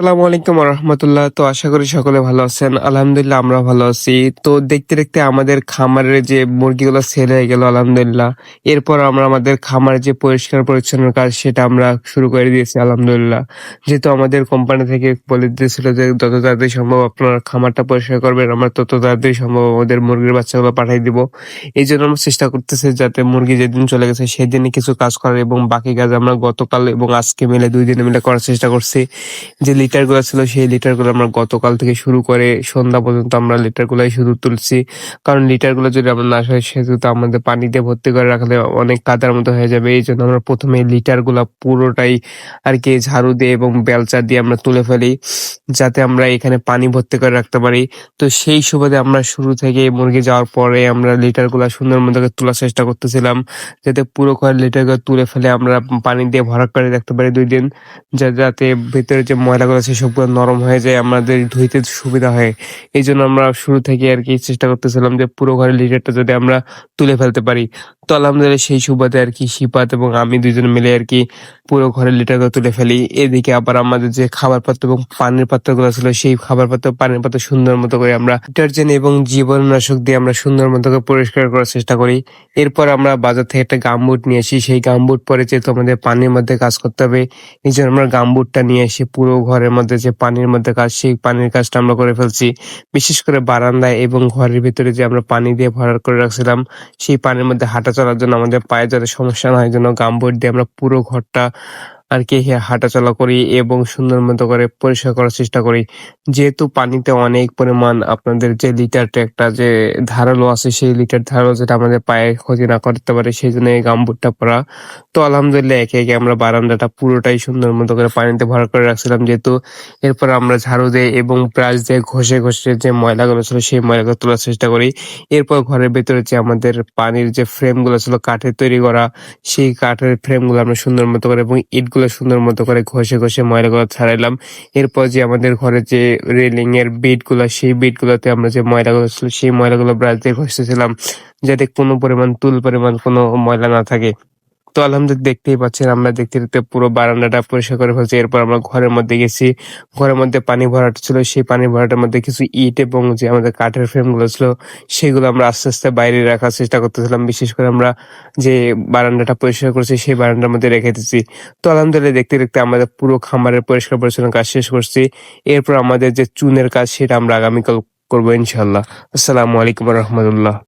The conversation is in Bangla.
আসসালামু আলাইকুম রহমতুল্লাহ তো আশা করি সকলে ভালো আছেন। আলহামদুলিল্লাহ, আমরা ভালো আছি। তো দেখতে দেখতে আমাদের খামারের যে মুরগিগুলো সেল হয়ে গেল, আলহামদুলিল্লাহ। এরপর আমরা আমাদের খামারের যে পরিষ্কার পরিচ্ছন্ন কাজ, সেটা আমরা শুরু করে দিয়েছি, আলহামদুলিল্লাহ। যেহেতু আমাদের কোম্পানি থেকে বলে দিয়েছিল যে, যত তাড়াতাড়ি সম্ভব আপনারা খামারটা পরিষ্কার করবেন, আমরা তত তাড়াতাড়ি সম্ভব আমাদের মুরগির বাচ্চাগুলো পাঠিয়ে দিব। এই জন্য আমরা চেষ্টা করতেছি যাতে মুরগি যেদিন চলে গেছে, সেদিনই কিছু কাজ করার এবং বাকি কাজ আমরা গতকাল এবং আজকে মিলে দুই দিনে মিলে করার চেষ্টা করছি। যে লিটারগুলো ছিল, সেই লিটারগুলো আমরা গতকাল থেকে শুরু করে সন্ধ্যা পর্যন্ত আমরা লিটার গুলাই শুধু তুলছি। কারণ লিটারগুলো যদি আমরা না সারি, সেহেতু তো আমাদের পানি দিয়ে ভর্তি করে রাখলে অনেক কাদার মতো হয়ে যাবে। এই জন্য আমরা প্রথমে লিটারগুলা পুরোটাই আর কি ঝাড়ু দিয়ে এবং বেলচা দিয়ে আমরা তুলে ফেলি, যাতে আমরা এখানে পানি ভর্তি করে রাখতে পারি। তো সেই সুবাদে আমরা শুরু থেকে মুরগি যাওয়ার পরে আমরা লিটারগুলা সুন্দর মতো তোলার চেষ্টা করতেছিলাম, যাতে পুরো ঘর লিটারগুলো তুলে ফেলে আমরা পানি দিয়ে ভরা করে রাখতে পারি দুই দিন যাতে ভেতরে যে ময়লাগুলো আছে সবগুলো নরম হয়ে যায়, আমাদের ধুইতে সুবিধা হয়। এই জন্য আমরা শুরু থেকে আর কি চেষ্টা করতেছিলাম যে পুরো ঘরের লিটারটা যদি আমরা তুলে ফেলতে পারি। তো আলহামদুলিল্লাহ সেই সুবাদে আর কি শিপাত এবং আমি দুজন মিলে আর কি পুরো ঘরের লিটারগুলো তুলে ফেলি। এদিকে আবার আমাদের যে খাবার পাত্র এবং পানির পাত্রগুলো ছিল, সেই খাবার পাত্র পানির পাত্র সুন্দর মতো করে আমরা ডিটারজেন্ট এবং জীবাণুনাশক দিয়ে আমরা সুন্দর মতো করে পরিষ্কার করার চেষ্টা করি। এরপর আমরা বাজার থেকে একটা গামবুট নিয়ে আসি। সেই গামবুট পরে যেহেতু আমাদের পানির মধ্যে কাজ করতে হবে, এই জন্য আমরা গামবুটটা নিয়ে এসে পুরো ঘরের মধ্যে যে পানির মধ্যে কাজ, সেই পানির কাজটা আমরা করে ফেলছি। বিশেষ করে বারান্দায় এবং ঘরের ভিতরে যে আমরা পানি দিয়ে ভরাট করে রাখছিলাম, সেই পানির মধ্যে হাঁটা চলার জন্য আমাদের পায়ে যাতে সমস্যা না হয় জন্য গাম্বোর দিয়ে আমরা পুরো ঘরটা আর কি হাঁটাচলা করি এবং সুন্দর মতো করে পরিষ্কার করার চেষ্টা করি। যেহেতু পানিতে অনেক পরিমাণ আপনাদের যে লিটারটা একটা যে ধারালো আছে, সেই লিটার ধারালো যেটা আমাদের পায়ে ক্ষতি না করতে পারে, সেই জন্য এই গামবুটটা পরা। তো আলহামদুলিল্লাহ একে একে আমরা বারান্দাটা পুরোটাই সুন্দর মতো করে পানিতে ভরা করে রাখছিলাম। যেহেতু এরপর আমরা ঝাড়ু দিয়ে এবং ব্রাশ দিয়ে ঘষে ঘষে যে ময়লাগুলো ছিল, সেই ময়লাগুলো তোলার চেষ্টা করি। এরপর ঘরের ভেতরে যে আমাদের পানির যে ফ্রেমগুলো ছিল, কাঠের তৈরি করা, সেই কাঠের ফ্রেমগুলো আমরা সুন্দর মতো করে এবং ইট গুলো সুন্দর মতো করে ঘষে ঘষে ময়লাগুলো ছাড়াইলাম। এরপর যে আমাদের ঘরে যে রেলিং এর বিটগুলো সেই বিটগুলোতে আমরা যে ময়লাগুলো ছিল, সেই ময়লাগুলো ব্রাশ দিয়ে ঘষতেছিলাম, যাতে কোনো পরিমাণ, তুল পরিমাণ কোনো ময়লা না থাকে। তো আলহামদুলিল্লাহ দেখতেই পাচ্ছেন, আমরা দেখতে দেখতে পুরো বারান্দাটা পরিষ্কার করে ফেলছি। এরপর আমরা ঘরের মধ্যে গেছি। ঘরের মধ্যে পানি ভরাটা ছিল, সেই পানি ভরাটার মধ্যে কিছু ইট এবং যে আমাদের কাঠের ফ্রেমগুলো ছিল, সেগুলো আমরা আস্তে আস্তে বাইরে রাখার চেষ্টা করতেছিলাম। বিশেষ করে আমরা যে বারান্দাটা পরিষ্কার করছি, সেই বারান্দার মধ্যে রেখে দিচ্ছি তো আলহামদুলিল্লাহ দেখতে দেখতে আমাদের পুরো খামারের পরিষ্কার পরিচ্ছন্ন কাজ শেষ করছি। এরপর আমাদের যে চুনের কাজ, সেটা আমরা আগামীকাল করব ইনশাল্লাহ আসসালামু আলাইকুম রহমতুল্লাহ।